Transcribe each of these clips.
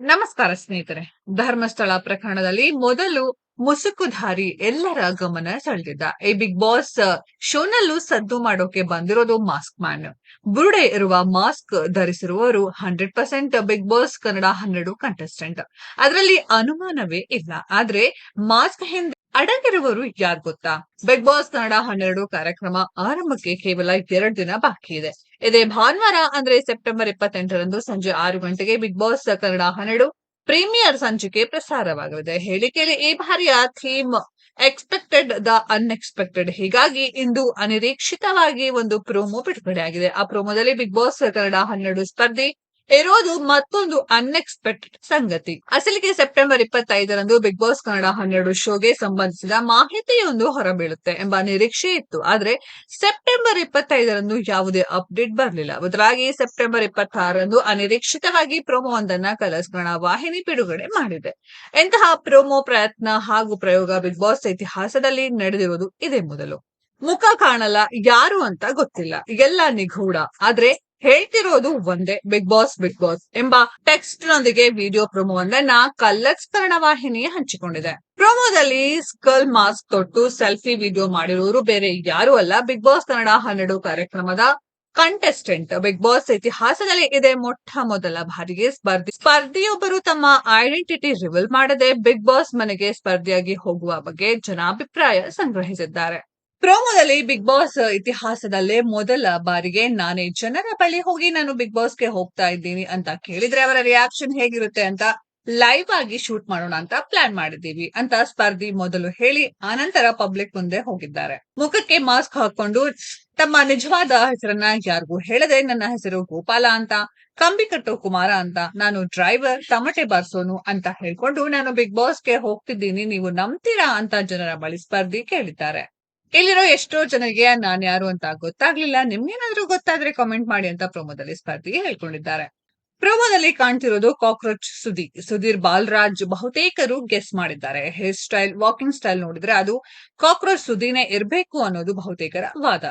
ನಮಸ್ಕಾರ ಸ್ನೇಹಿತರೆ. ಧರ್ಮಸ್ಥಳ ಪ್ರಕರಣದಲ್ಲಿ ಮೊದಲು ಮುಸುಕುಧಾರಿ ಎಲ್ಲರ ಗಮನ ಸೆಳೆದಿದ್ದ. ಈ ಬಿಗ್ ಬಾಸ್ ಶೋನಲ್ಲೂ ಸದ್ದು ಮಾಡೋಕೆ ಬಂದಿರೋದು ಮಾಸ್ಕ್ ಮ್ಯಾನ್. ಬುರುಡೆ ಇರುವ mask ಧರಿಸಿರುವವರು hundred percent Bigg Boss Kannada ಹನ್ನೆರಡು ಕಂಟೆಸ್ಟೆಂಟ್ ಅದರಲ್ಲಿ ಅನುಮಾನವೇ ಇಲ್ಲ. ಆದ್ರೆ ಮಾಸ್ಕ್ ಹಿಂದೆ ಅಡಗಿರುವವರು ಯಾರು ಗೊತ್ತಾ? ಬಿಗ್ ಬಾಸ್ ಕನ್ನಡ ಹನ್ನೆರಡು ಕಾರ್ಯಕ್ರಮ ಆರಂಭಕ್ಕೆ ಕೇವಲ ಎರಡು ದಿನ ಬಾಕಿ ಇದೆ. ಇದೇ ಭಾನುವಾರ, ಅಂದ್ರೆ ಸೆಪ್ಟೆಂಬರ್ ಇಪ್ಪತ್ತೆಂಟರಂದು ಸಂಜೆ ಆರು ಗಂಟೆಗೆ ಬಿಗ್ ಬಾಸ್ ಕನ್ನಡ ಹನ್ನೆರಡು ಪ್ರೀಮಿಯರ್ ಸಂಚಿಕೆ ಪ್ರಸಾರವಾಗಲಿದೆ. ಹೇಳಿಕೆಯಲ್ಲಿ ಈ ಬಾರಿಯ ಥೀಮ್ ಎಕ್ಸ್ಪೆಕ್ಟೆಡ್ ದ ಅನ್ಎಕ್ಸ್ಪೆಕ್ಟೆಡ್ ಹೀಗಾಗಿ ಇಂದು ಅನಿರೀಕ್ಷಿತವಾಗಿ ಒಂದು ಪ್ರೋಮೋ ಬಿಡುಗಡೆಯಾಗಿದೆ. ಆ ಪ್ರೋಮೋದಲ್ಲಿ ಬಿಗ್ ಬಾಸ್ ಕನ್ನಡ ಹನ್ನೆರಡು ಸ್ಪರ್ಧಿ ಇರೋದು ಮತ್ತೊಂದು ಅನ್ಎಕ್ಸ್ಪೆಕ್ಟೆಡ್ ಸಂಗತಿ. ಅಸಲಿಗೆ ಸೆಪ್ಟೆಂಬರ್ ಇಪ್ಪತ್ತೈದರಂದು ಬಿಗ್ ಬಾಸ್ ಕನ್ನಡ ಹನ್ನೆರಡು ಶೋಗೆ ಸಂಬಂಧಿಸಿದ ಮಾಹಿತಿಯೊಂದು ಹೊರಬೀಳುತ್ತೆ ಎಂಬ ನಿರೀಕ್ಷೆ ಇತ್ತು. ಆದ್ರೆ ಸೆಪ್ಟೆಂಬರ್ ಇಪ್ಪತ್ತೈದರಂದು ಯಾವುದೇ ಅಪ್ಡೇಟ್ ಬರಲಿಲ್ಲ. ಬದಲಾಗಿ ಸೆಪ್ಟೆಂಬರ್ ಇಪ್ಪತ್ತಾರರಂದು ಅನಿರೀಕ್ಷಿತವಾಗಿ ಪ್ರೋಮೋವೊಂದನ್ನ ಕಲರ್ಸ್ ಕನ್ನಡ ವಾಹಿನಿ ಬಿಡುಗಡೆ ಮಾಡಿದೆ. ಇಂತಹ ಪ್ರೋಮೋ ಪ್ರಯತ್ನ ಹಾಗೂ ಪ್ರಯೋಗ ಬಿಗ್ ಬಾಸ್ ಇತಿಹಾಸದಲ್ಲಿ ನಡೆದಿರುವುದು ಇದೇ ಮೊದಲು. ಮುಖ ಕಾಣಲ್ಲ ಯಾರು ಅಂತ ಗೊತ್ತಿಲ್ಲ. ಎಲ್ಲ ನಿಗೂಢ. ಆದ್ರೆ ಹೇಳ್ತಿರೋದು ಒಂದೇ ಬಿಗ್ ಬಾಸ್ ಬಿಗ್ ಬಾಸ್ ಎಂಬ ಟೆಕ್ಸ್ಟ್ ನೊಂದಿಗೆ ವಿಡಿಯೋ ಪ್ರೊಮೋವೊಂದನ್ನ ಕಲ್ಲರ್ಸ್ ಕನ್ನಡ ವಾಹಿನಿ ಹಂಚಿಕೊಂಡಿದೆ. ಪ್ರೊಮೋದಲ್ಲಿ ಸ್ಕಲ್ ಮಾಸ್ಕ್ ತೊಟ್ಟು ಸೆಲ್ಫಿ ವಿಡಿಯೋ ಮಾಡಿರೋರು ಬೇರೆ ಯಾರು ಅಲ್ಲ. ಬಿಗ್ ಬಾಸ್ ಕನ್ನಡ ಹನ್ನೆರಡು ಕಾರ್ಯಕ್ರಮದ ಕಂಟೆಸ್ಟೆಂಟ್ ಬಿಗ್ ಬಾಸ್ ಇತಿಹಾಸದಲ್ಲಿ ಇದೆ. ಮೊಟ್ಟ ಮೊದಲ ಬಾರಿಗೆ ಸ್ಪರ್ಧಿ, ಸ್ಪರ್ಧಿಯೊಬ್ಬರು ತಮ್ಮ ಐಡೆಂಟಿಟಿ ರಿವೀಲ್ ಮಾಡದೆ ಬಿಗ್ ಬಾಸ್ ಮನೆಗೆ ಸ್ಪರ್ಧಿಯಾಗಿ ಹೋಗುವ ಬಗ್ಗೆ ಜನಾಭಿಪ್ರಾಯ ಸಂಗ್ರಹಿಸಿದ್ದಾರೆ. ಪ್ರೋಮೋದಲ್ಲಿ ಬಿಗ್ ಬಾಸ್ ಇತಿಹಾಸದಲ್ಲೇ ಮೊದಲ ಬಾರಿಗೆ ನಾನೇ ಜನರ ಬಳಿ ಹೋಗಿ ನಾನು ಬಿಗ್ ಬಾಸ್ಗೆ ಹೋಗ್ತಾ ಇದ್ದೀನಿ ಅಂತ ಕೇಳಿದ್ರೆ ಅವರ ರಿಯಾಕ್ಷನ್ ಹೇಗಿರುತ್ತೆ ಅಂತ ಲೈವ್ ಆಗಿ ಶೂಟ್ ಮಾಡೋಣ ಅಂತ ಪ್ಲಾನ್ ಮಾಡಿದ್ದೀವಿ ಅಂತ ಸ್ಪರ್ಧಿ ಮೊದಲು ಹೇಳಿ ಆನಂತರ ಪಬ್ಲಿಕ್ ಮುಂದೆ ಹೋಗಿದ್ದಾರೆ. ಮುಖಕ್ಕೆ ಮಾಸ್ಕ್ ಹಾಕೊಂಡು ತಮ್ಮ ನಿಜವಾದ ಹೆಸರನ್ನ ಯಾರಿಗೂ ಹೇಳದೆ ನನ್ನ ಹೆಸರು ಗೋಪಾಲ ಅಂತ ಕಂಬಿಕಟ್ಟು ಕುಮಾರ ಅಂತ, ನಾನು ಡ್ರೈವರ್ ತಮಟೆ ಬಾರ್ಸೋನು ಅಂತ ಹೇಳ್ಕೊಂಡು ನಾನು ಬಿಗ್ ಬಾಸ್ಗೆ ಹೋಗ್ತಿದ್ದೀನಿ, ನೀವು ನಂಬ್ತೀರಾ ಅಂತ ಜನರ ಬಳಿ ಸ್ಪರ್ಧಿ ಕೇಳಿದ್ದಾರೆ. ಇಲ್ಲಿರೋ ಎಷ್ಟೋ ಜನರಿಗೆ ನಾನ್ ಯಾರು ಅಂತ ಗೊತ್ತಾಗ್ಲಿಲ್ಲ. ನಿಮ್ಗೇನಾದ್ರೂ ಗೊತ್ತಾದ್ರೆ ಕಾಮೆಂಟ್ ಮಾಡಿ ಅಂತ ಪ್ರೋಮೋದಲ್ಲಿ ಸ್ಪರ್ಧಿ ಹೇಳ್ಕೊಂಡಿದ್ದಾರೆ. ಪ್ರೋಮೋದಲ್ಲಿ ಕಾಣ್ತಿರೋದು ಕಾಕ್ರೋಚ್ ಸುದಿ, ಸುಧೀರ್ ಬಾಲರಾಜ್ ಬಹುತೇಕರು ಗೆಸ್ ಮಾಡಿದ್ದಾರೆ. ಹೇರ್ ಸ್ಟೈಲ್ ವಾಕಿಂಗ್ ಸ್ಟೈಲ್ ನೋಡಿದ್ರೆ ಅದು ಕಾಕ್ರೋಚ್ ಸುದಿನೇ ಇರಬೇಕು ಅನ್ನೋದು ಬಹುತೇಕರ ವಾದ.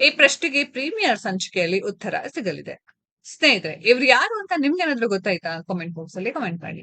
ಈ ಪ್ರಶ್ನೆಗೆ ಪ್ರೀಮಿಯರ್ ಸಂಚಿಕೆಯಲ್ಲಿ ಉತ್ತರ ಸಿಗಲಿದೆ. ಸ್ನೇಹಿತರೆ, ಇವ್ರು ಯಾರು ಅಂತ ನಿಮ್ಗೆ ಏನಾದ್ರೂ ಗೊತ್ತಾಯ್ತಾ? ಕಾಮೆಂಟ್ ಬಾಕ್ಸ್ ಅಲ್ಲಿ ಕಮೆಂಟ್ ಮಾಡಿ.